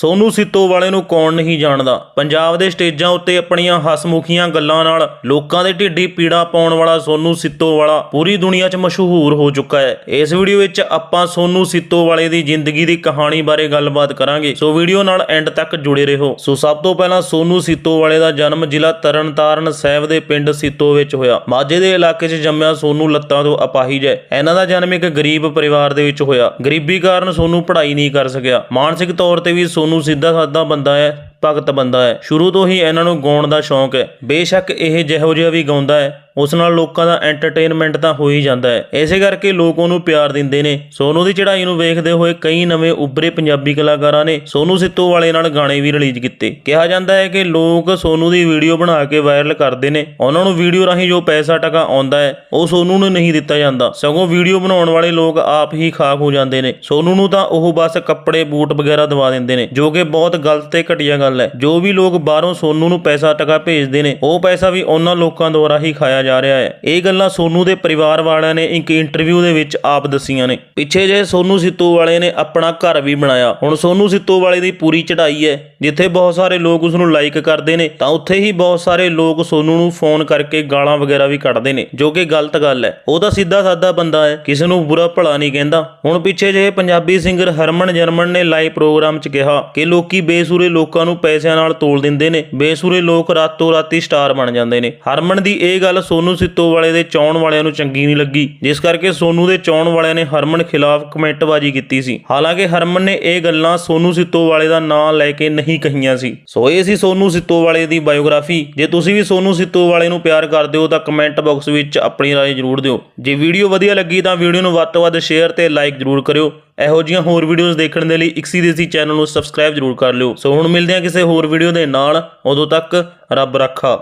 ਸੋਨੂ ਸਿੱਤੋ ਵਾਲੇ ਨੂੰ ਕੌਣ ਨਹੀਂ ਜਾਣਦਾ? ਪੰਜਾਬ ਦੇ ਸਟੇਜਾਂ ਉੱਤੇ ਆਪਣੀਆਂ ਹਸਮੁਖੀਆਂ ਗੱਲਾਂ ਨਾਲ ਲੋਕਾਂ ਦੇ ਢਿੱਡੀ ਪੀੜਾ ਪਾਉਣ ਵਾਲਾ ਸੋਨੂ ਸਿੱਤੋ ਵਾਲਾ ਪੂਰੀ ਦੁਨੀਆ 'ਚ ਮਸ਼ਹੂਰ ਹੋ ਚੁੱਕਾ ਹੈ। ਇਸ ਵੀਡੀਓ ਵਿੱਚ ਆਪਾਂ ਸੋਨੂ ਸਿੱਤੋ ਵਾਲੇ ਦੀ ਜ਼ਿੰਦਗੀ ਦੀ ਕਹਾਣੀ ਬਾਰੇ ਗੱਲਬਾਤ ਕਰਾਂਗੇ। ਸੋ ਵੀਡੀਓ ਨਾਲ ਐਂਡ ਤੱਕ ਜੁੜੇ ਰਹੋ। ਸੋ ਸਭ ਤੋਂ ਪਹਿਲਾਂ ਸੋਨੂ ਸਿੱਤੋ ਵਾਲੇ ਦਾ ਜਨਮ ਜ਼ਿਲ੍ਹਾ ਤਰਨਤਾਰਨ ਸਾਹਿਬ ਦੇ ਪਿੰਡ ਸਿੱਤੋ ਵਿੱਚ ਹੋਇਆ। ਮਾਝੇ ਦੇ ਇਲਾਕੇ 'ਚ ਜੰਮਿਆ ਸੋਨੂ ਲੱਤਾਂ ਤੋਂ ਅਪਾਹਿਜ ਹੈ। ਇਹਨਾਂ ਦਾ ਜਨਮ ਇੱਕ ਗਰੀਬ ਪਰਿਵਾਰ ਦੇ ਵਿੱਚ ਹੋਇਆ। ਗਰੀਬੀ ਕਾਰਨ ਸੋਨੂ ਪੜ੍ਹਾਈ ਨਹੀਂ ਕਰ ਸਕਿਆ। ਮਾਨਸਿਕ ਤੌਰ ਤੇ ਵੀ ਸੋਨੂ ਸਿੱਧਾ ਸਾਦਾ ਬੰਦਾ ਹੈ, ਭਗਤ ਬੰਦਾ ਹੈ। ਸ਼ੁਰੂ ਤੋਂ ਹੀ ਇਹਨਾਂ ਨੂੰ ਗਾਉਣ ਦਾ ਸ਼ੌਂਕ ਹੈ। ਬੇਸ਼ੱਕ ਇਹ ਜਿਹੋ ਜਿਹਾ ਵੀ ਗਾਉਂਦਾ ਹੈ ਉਸ ਨਾਲ ਲੋਕਾਂ ਦਾ ਐਂਟਰਟੇਨਮੈਂਟ ਤਾਂ ਹੋ ਹੀ ਜਾਂਦਾ ਹੈ। ਇਸੇ ਕਰਕੇ ਲੋਕ ਉਹਨੂੰ ਪਿਆਰ ਦਿੰਦੇ ਨੇ। ਸੋਨੂ ਦੀ ਚੜ੍ਹਾਈ ਨੂੰ ਵੇਖਦੇ ਹੋਏ ਕਈ ਨਵੇਂ ਉੱਭਰੇ ਪੰਜਾਬੀ ਕਲਾਕਾਰਾਂ ਨੇ ਸੋਨੂ ਸਿੱਤੋ ਵਾਲੇ ਨਾਲ ਗਾਣੇ ਵੀ ਰਿਲੀਜ਼ ਕੀਤੇ। ਕਿਹਾ ਜਾਂਦਾ ਹੈ ਕਿ ਲੋਕ ਸੋਨੂ ਦੀ ਵੀਡੀਓ ਬਣਾ ਕੇ ਵਾਇਰਲ ਕਰਦੇ ਨੇ। ਉਹਨਾਂ ਨੂੰ ਵੀਡੀਓ ਰਾਹੀਂ ਜੋ ਪੈਸਾ ਟਕਾ ਆਉਂਦਾ ਹੈ, ਉਹ ਸੋਨੂ ਨੂੰ ਨਹੀਂ ਦਿੱਤਾ ਜਾਂਦਾ। ਸਗੋਂ ਵੀਡੀਓ ਬਣਾਉਣ ਵਾਲੇ ਲੋਕ ਆਪ ਹੀ ਖਾਕ ਹੋ ਜਾਂਦੇ ਨੇ। ਸੋਨੂ ਨੂੰ ਤਾਂ ਉਹ ਬਸ ਕੱਪੜੇ, ਬੂਟ ਵਗੈਰਾ ਦਵਾ ਦਿੰਦੇ ਨੇ, ਜੋ ਕਿ ਬਹੁਤ ਗਲਤ ਤੇ ਘਟੀਆ ਗੱਲ ਹੈ। ਜੋ ਵੀ ਲੋਕ ਬਾਹਰੋਂ ਸੋਨੂ ਨੂੰ ਪੈਸਾ ਟਕਾ ਭੇਜਦੇ ਨੇ, ਉਹ ਪੈਸਾ ਵੀ ਉਹਨਾਂ ਲੋਕਾਂ ਦੁਆਰਾ ਹੀ ਖਾਇਆ ਜਾ ਰਿਹਾ ਹੈ। ਇਹ ਗੱਲਾਂ ਸੋਨੂ ਦੇ ਪਰਿਵਾਰ ਵਾਲਿਆਂ ਨੇ ਇੱਕ ਇੰਟਰਵਿਊ ਦੇ ਵਿੱਚ ਆਪ ਦੱਸੀਆਂ ਨੇ। ਪਿੱਛੇ ਜੇ ਸੋਨੂ ਸਿੱਤੋ ਵਾਲੇ ਨੇ ਆਪਣਾ ਘਰ ਵੀ ਬਣਾਇਆ। ਹੁਣ ਸੋਨੂ ਸਿੱਤੋ ਵਾਲੇ ਦੀ ਪੂਰੀ ਚੜ੍ਹਾਈ ਹੈ। ਜਿੱਥੇ ਬਹੁਤ ਸਾਰੇ ਲੋਕ ਉਸ ਨੂੰ ਲਾਈਕ ਕਰਦੇ ਨੇ, ਤਾਂ ਉੱਥੇ ਹੀ ਬਹੁਤ ਸਾਰੇ ਲੋਕ ਸੋਨੂ ਨੂੰ ਫੋਨ ਕਰਕੇ ਗਾਲਾਂ ਵਗੈਰਾ ਵੀ ਕੱਢਦੇ ਨੇ, ਜੋ ਕਿ ਗਲਤ ਗੱਲ ਹੈ। ਉਹ ਤਾਂ ਸਿੱਧਾ ਸਾਦਾ ਬੰਦਾ ਹੈ, ਕਿਸੇ ਨੂੰ ਬੁਰਾ ਭਲਾ ਨਹੀਂ ਕਹਿੰਦਾ। ਹੁਣ ਪਿੱਛੇ ਜੇ ਪੰਜਾਬੀ ਸਿੰਗਰ ਹਰਮਨ ਜਰਮਨ ਨੇ ਲਾਈਵ ਪ੍ਰੋਗਰਾਮ 'ਚ ਕਿਹਾ ਕਿ ਲੋਕੀ ਬੇਸੂਰੇ ਲੋਕਾਂ ਨੂੰ ਪੈਸਿਆਂ ਨਾਲ ਤੋਲ ਦਿੰਦੇ ਨੇ। ਬੇਸੂਰੇ ਲੋਕ ਰਾਤੋਂ ਰਾਤੀ ਸਟਾਰ ਬਣ ਜਾਂਦੇ ਨੇ। ਹਰਮਨ ਦੀ ਇਹ ਗੱਲ ਸੋਨੂ ਸਿੱਤੋ ਵਾਲੇ ਦੇ ਚਾਉਣ ਵਾਲਿਆਂ ਨੂੰ ਚੰਗੀ ਨਹੀਂ ਲੱਗੀ ਜਿਸ ਕਰਕੇ ਸੋਨੂ ਦੇ ਚਾਉਣ ਵਾਲਿਆਂ ਨੇ ਹਰਮਨ ਖਿਲਾਫ ਕਮੈਂਟਬਾਜ਼ੀ ਕੀਤੀ ਸੀ ਹਾਲਾਂਕਿ ਹਰਮਨ ਨੇ ਇਹ ਗੱਲਾਂ ਸੋਨੂ ਸਿੱਤੋ ਵਾਲੇ ਦਾ ਨਾਂ ਲੈ ਕੇ ਨਹੀਂ ਕਹੀਆਂ ਸੀ ਸੋ ਇਹ ਸੀ ਸੋਨੂ ਸਿੱਤੋ ਵਾਲੇ ਦੀ ਬਾਇਓਗ੍ਰਾਫੀ ਜੇ ਤੁਸੀਂ ਵੀ ਸੋਨੂ ਸਿੱਤੋ ਵਾਲੇ ਨੂੰ ਪਿਆਰ ਕਰਦੇ ਹੋ ਤਾਂ ਕਮੈਂਟ ਬਾਕਸ ਵਿੱਚ ਆਪਣੀ رائے ਜ਼ਰੂਰ ਦਿਓ ਜੇ ਵੀਡੀਓ ਵਧੀਆ ਲੱਗੀ ਤਾਂ ਵੀਡੀਓ ਨੂੰ ਵੱਧ ਤੋਂ ਵੱਧ ਸ਼ੇਅਰ ਤੇ ਲਾਈਕ ਜ਼ਰੂਰ ਕਰਿਓ ਇਹੋ ਜਿਹੀਆਂ ਹੋਰ ਵੀਡੀਓਜ਼ ਦੇਖਣ ਦੇ ਲਈ ਇਕਸੀ ਦੇਸੀ ਚੈਨਲ ਨੂੰ ਸਬਸਕ੍ਰਾਈਬ ਜ਼ਰੂਰ ਕਰ ਲਿਓ ਸੋ ਹੁਣ ਮਿਲਦੇ ਹਾਂ ਕਿਸੇ ਹੋਰ ਵੀਡੀਓ ਦੇ ਨਾਲ ਉਦੋਂ ਤੱਕ ਰੱਬ ਰੱਖਾ